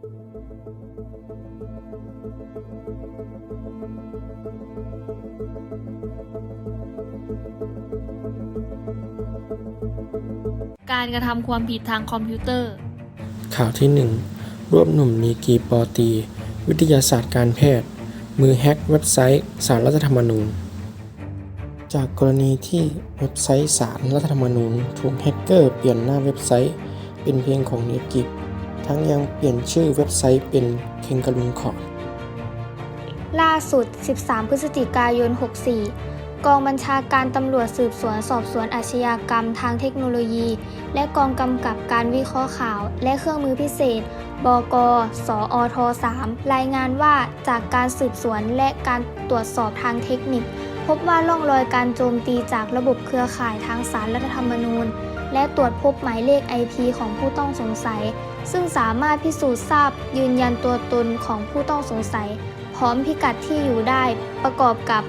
การกระทำความผิดทางคอมพิวเตอร์ ข่าวที่ 1 รวบหนุ่มนีกีปอตี วิทยาศาสตร์การแพทย์ มือแฮกเว็บไซต์สารรัฐธรรมนูญ จากกรณีที่เว็บไซต์สารรัฐธรรมนูญ ถูกแฮกเกอร์เปลี่ยนหน้าเว็บไซต์ เป็นเพลงของนีกรี ทั้งยังเปลี่ยนชื่อเว็บไซต์เป็นเคงกะลุงขอดล่าสุด 13 พฤศจิกายน 64 กองบัญชาการตำรวจสืบสวนสอบสวนอาชญากรรมทางเทคโนโลยี และกองกำกับการวิเคราะห์ข่าว และเครื่องมือพิเศษ บก สอท 3 รายงานว่าจากการสืบสวนและการตรวจสอบทางเทคนิค พบว่าร่องรอยการโจมตีจากระบบเครือข่ายทางสารรัฐธรรมนูญ และตรวจพบหมายเลข IP ของผู้ต้องสงสัย ซึ่งสามารถพิสูจน์ทราบยืนยันตัวตนของผู้ต้องสงสัย พร้อมพิกัดที่อยู่ได้ ประกอบกับ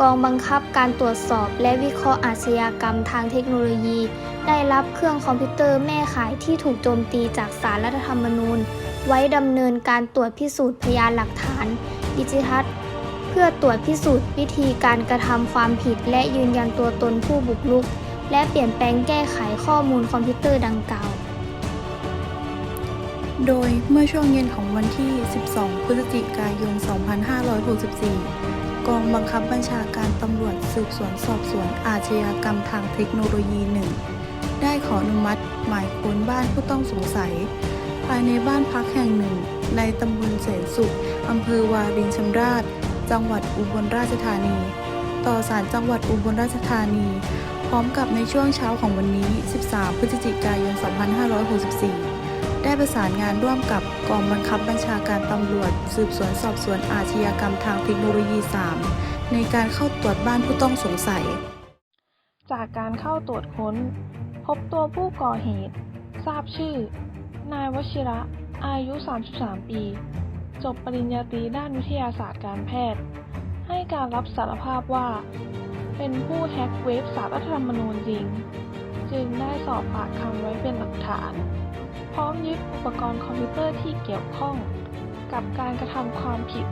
กองบังคับการตรวจสอบและวิเคราะห์อาชญากรรมทางเทคโนโลยี ได้รับเครื่องคอมพิวเตอร์แม่ขายที่ถูกโจมตีจากสารรัฐธรรมนูญ ไว้ดำเนินการตรวจพิสูจน์พยานหลักฐาน ดิจิทัลเพื่อตรวจพิสูจน์วิธีการกระทำความผิด และยืนยันตัวตนผู้บุกรุก และเปลี่ยนแปลงแก้ไขข้อมูลคอมพิวเตอร์ดังกล่าว โดยเมื่อช่วงเย็นของวันที่ 12 พฤศจิกายน 2564 กองบังคับบัญชาการตำรวจสืบสวนสอบสวนอาชญากรรมทางเทคโนโลยีหนึ่งได้ขออนุมัติหมายค้นบ้านผู้ต้องสงสัย ภายในบ้านพักแห่งหนึ่ง ในตำบลแสนสุขอำเภอวารินชำราบจังหวัดอุบลราชธานี ต่อศาลจังหวัดอุบลราชธานี พร้อมกับในช่วงเช้าของวันนี้ 13 พฤศจิกายน 2564 ได้ประสานงานร่วมกับกองบังคับบัญชาการตำรวจ สืบสวนสอบสวนอาชญากรรมทางเทคโนโลยี 3 ในการเข้าตรวจบ้านผู้ต้องสงสัย จากการเข้าตรวจค้น พบตัวผู้ก่อเหตุ ทราบชื่อ นายวชิระ อายุ 33 ปี จบปริญญาตรีด้านวิทยาศาสตร์การแพทย์ ให้การรับสารภาพว่า เป็นผู้แฮ็กเว็บสารรัฐธรรมนูญจริง จึงได้สอบปากคำไว้เป็นหลักฐาน พร้อมยึดอุปกรณ์คอมพิวเตอร์ที่เกี่ยวข้อง กับการกระทำความผิด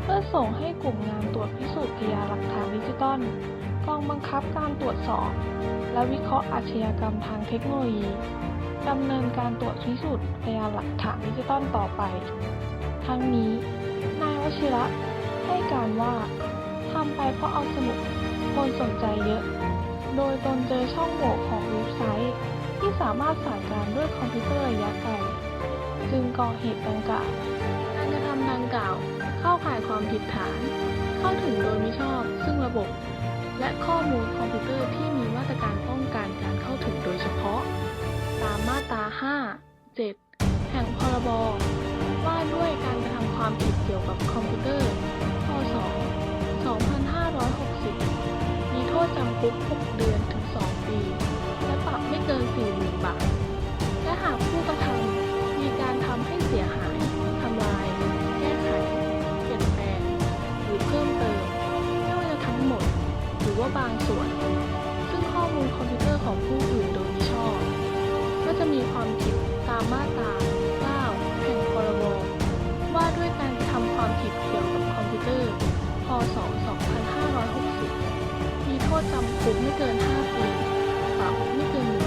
เพื่อส่งให้กลุ่มงานตรวจพิสูจน์พยานหลักฐานดิจิตอลกองบังคับการตรวจสอบ และวิเคราะห์อาชญากรรมทางเทคโนโลยีดำเนินการตรวจพิสูจน์พยานหลักฐานดิจิตอลต่อไป ทั้งนี้ นายวชิระให้การว่าทำไปเพราะเอาสนุกคนสนใจเยอะ โดยตนเจอช่องโหว่ของเว็บไซต์ ที่สามารถสั่งการด้วยคอมพิวเตอร์ระยะไกลจึงก่อเหตุดังกล่าวการกระทำดังกล่าว เข้าข่ายความผิดฐาน เข้าถึงโดยมิชอบ ซึ่งระบบ และข้อมูลคอมพิวเตอร์ที่มีมาตรการป้องกันการเข้าถึงโดยเฉพาะ ตามมาตรา 5 7 แห่งพรบว่าด้วยการกระทำความผิดเกี่ยวกับคอมพิวเตอร์พศ2560 มีโทษจำคุก 6 เดือนถึง 2 ปี ม่เกิน40,000 บาท และหากผู้กระทำมีการทำให้เสียหาย ทำลาย แก้ไข เปลี่ยนแปลง หรือเพิ่มเติม ไม่ว่าจะทั้งหมด หรือว่าบางส่วน ซึ่งข้อมูลคอมพิวเตอร์ของผู้อื่นโดยมิชอบ ก็จะมีความผิดตามมาตรา9แห่งพรบว่าด้วยการกระทำความผิดเกี่ยวกับคอมพิวเตอร์ พศ 2560 มีโทษจำคุกไม่เกิน 5 ปีปรับไม่เกิน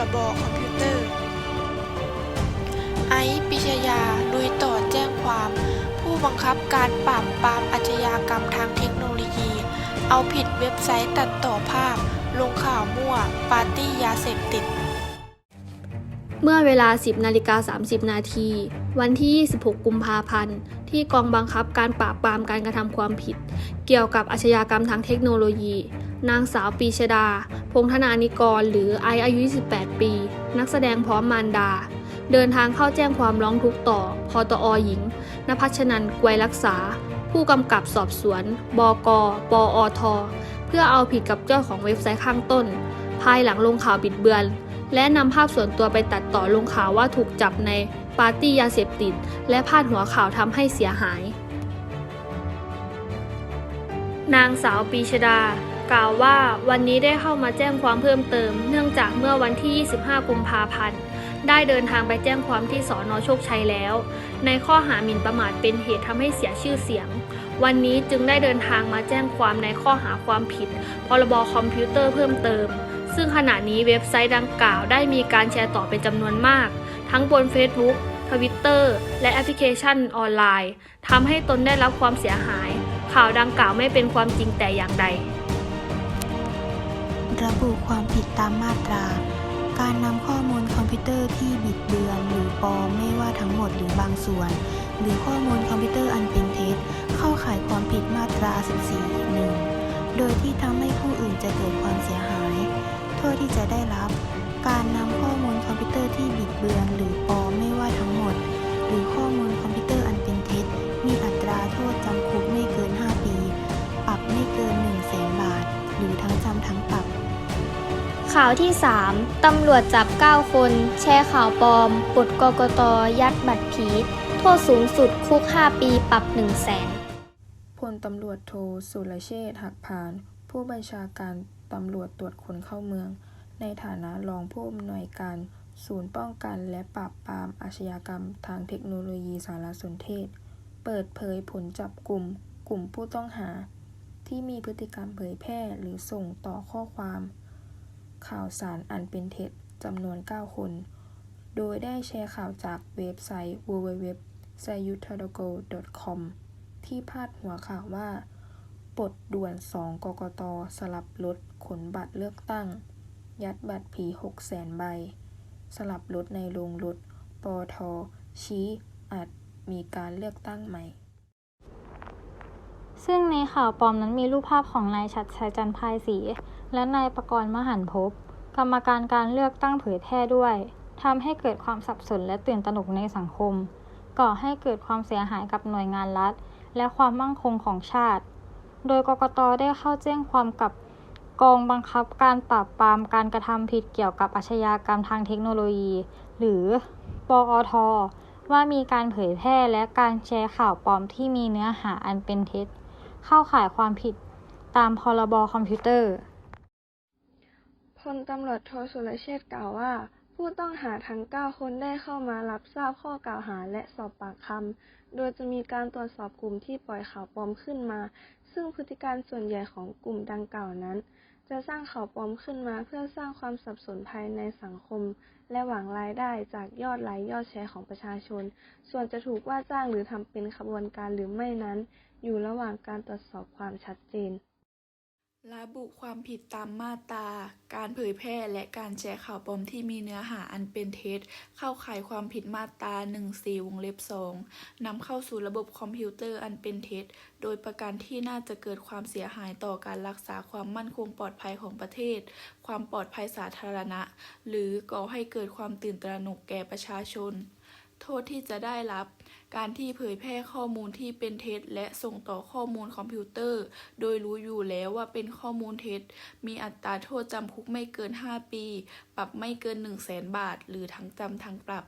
รบคอมพิวเตอร์ ไอซ์ปิชยาลุยต่อแจ้งความ ผู้บังคับการปราบปรามอาชญากรรมทางเทคโนโลยี เอาผิดเว็บไซต์ตัดต่อภาพ ลงข่าวมั่ว ปาร์ตี้ยาเสพติด เมื่อเวลา 10นาฬิกา30 นาที วันที่ 26 กุมภาพันธ์ ที่กองบังคับการปราบปรามการกระทำความผิด เกี่ยวกับอาชญากรรมทางเทคโนโลยี นางสาวปีชดา พงธนานิกร หรือไออายุ 28 ปี นักแสดงพร้อมมารดา เดินทางเข้าแจ้งความร้องทุกข์ต่อพตอหญิงนภัชนันกวยรักษา ผู้กำกับสอบสวน บก ปอท เพื่อเอาผิดกับเจ้าของเว็บไซต์ข้างต้น ภายหลังลงข่าวบิดเบือน และนำภาพส่วนตัวไปตัดต่อลงข่าวว่าถูกจับในปาร์ตี้ยาเสพติด และพาดหัวข่าวทำให้เสียหาย นางสาวปีชดา กล่าวว่าวันนี้ได้เข้ามาแจ้งความเพิ่มเติม เนื่องจากเมื่อวันที่ 25 กุมภาพันธ์ ได้เดินทางไปแจ้งความที่สอนอโชคชัยแล้ว ในข้อหาหมิ่นประมาทเป็นเหตุทำให้เสียชื่อเสียง วันนี้จึงได้เดินทางมาแจ้งความในข้อหาความผิด พรบคอมพิวเตอร์เพิ่มเติม ซึ่งขณะนี้เว็บไซต์ดังกล่าวได้มีการแชร์ต่อเป็นจำนวนมาก ทั้งบน Facebook ทวิตเตอร์และแอปพลิเคชันออนไลน์ทำให้ตนได้รับความเสียหาย ข่าวดังกล่าวไม่เป็นความจริงแต่อย่างใด ระบุความผิดตามมาตรา การนำข้อมูลคอมพิวเตอร์ที่บิดเบือนหรือปลอมไม่ว่าทั้งหมดหรือบางส่วน หรือข้อมูลคอมพิวเตอร์อันเป็นเท็จ เข้าข่ายความผิดมาตรา 14 1 โดยที่ทำให้ผู้อื่นจะเกิดความเสียหาย โทษที่จะได้รับ การนำข้อมูลคอมพิวเตอร์ที่บิดเบือนหรือปลอมไม่ว่าทั้งหมด หรือข้อมูลคอมพิวเตอร์ ข่าวที่ 3 ตำรวจจับ 9 คน แชร์ข่าวปลอมปลดกกตยัดบัตรผี โทษสูงสุดคุก 5 ปีปรับ 1 0 0 0 0แสนพลตำรวจโทสุรเชษฐ์หักพาน ผู้บัญชาการตำรวจตรวจคนเข้าเมือง ในฐานะรองผู้อำนวยการ ศูนย์ป้องกันและปราบปรามอาชญากรรมทางเทคโนโลยีสารสนเทศ เปิดเผยผลจับกลุ่ม กลุ่มผู้ต้องหา ที่มีพฤติกรรมเผยแพร่หรือส่งต่อข้อความ ข่าวสารอันเป็นเท็จจำนวน 9 คน โดยได้แชร์ข่าวจากเว็บไซต์ www.sayutthadako.com ที่พาดหัวข่าวว่าปลดด่วน 2 กกต สลับรถขนบัตรเลือกตั้ง ยัดบัตรผี6แสนใบ สลับรถในโรงรถปอทชี้อาจมีการเลือกตั้งใหม่ ซึ่งในข่าวปลอมนั้นมีรูปภาพของนายชัดชัยจันทร์พายศรี และนายประกรณ์มหันภพกรรมการการเลือกตั้งเผยแพร่ด้วยทำให้เกิดความสับสนและตื่นตระหนกในสังคม ก่อให้เกิดความเสียหายกับหน่วยงานรัฐ และความมั่งคงของชาติ โดยกกตได้เข้าแจ้งความกับกองบังคับการปราบปรามการกระทำผิดเกี่ยวกับอาชญากรรมทางเทคโนโลยี หรือปอท ว่ามีการเผยแพร่และการแชร์ข่าวปลอมที่มีเนื้อหาอันเป็นเท็จ เข้าข่ายความผิดตามพรบคอมพิวเตอร์ พลตำรวจโทสุรเชษฐ์กล่าวว่า ผู้ต้องหาทั้ง 9 คนได้เข้ามารับทราบข้อกล่าวหาและสอบปากคำ โดยจะมีการตรวจสอบกลุ่มที่ปล่อยข่าวปลอมขึ้นมา ซึ่งพฤติการส่วนใหญ่ของกลุ่มดังกล่าวนั้น จะสร้างข่าวปลอมขึ้นมาเพื่อสร้างความสับสนภายในสังคม และหวังรายได้จากยอดไลค์ยอดแชร์ของประชาชน ส่วนจะถูกว่าจ้างหรือทำเป็นขบวนการหรือไม่นั้น อยู่ระหว่างการตรวจสอบความชัดเจน ระบุความผิดตามมาตรา การเผยแพร่และการแชร์ข่าวปลอมที่มีเนื้อหาอันเป็นเท็จ เข้าข่ายความผิดมาตรา14วงเล็บ2นำเข้าสู่ระบบคอมพิวเตอร์อันเป็นเท็จ โดยประการที่น่าจะเกิดความเสียหายต่อการรักษาความมั่นคงปลอดภัยของประเทศ ความปลอดภัยสาธารณะ หรือก่อให้เกิดความตื่นตระหนกแก่ประชาชน โทษที่จะได้รับ การที่เผยแพร่ข้อมูลที่เป็นเท็จ และส่งต่อข้อมูลคอมพิวเตอร์ โดยรู้อยู่แล้วว่าเป็นข้อมูลเท็จ มีอัตราโทษจำคุกไม่เกิน 5 ปี ปรับไม่เกิน 1 0 0 0 0แสนบาท หรือทั้งจำทั้งปรับ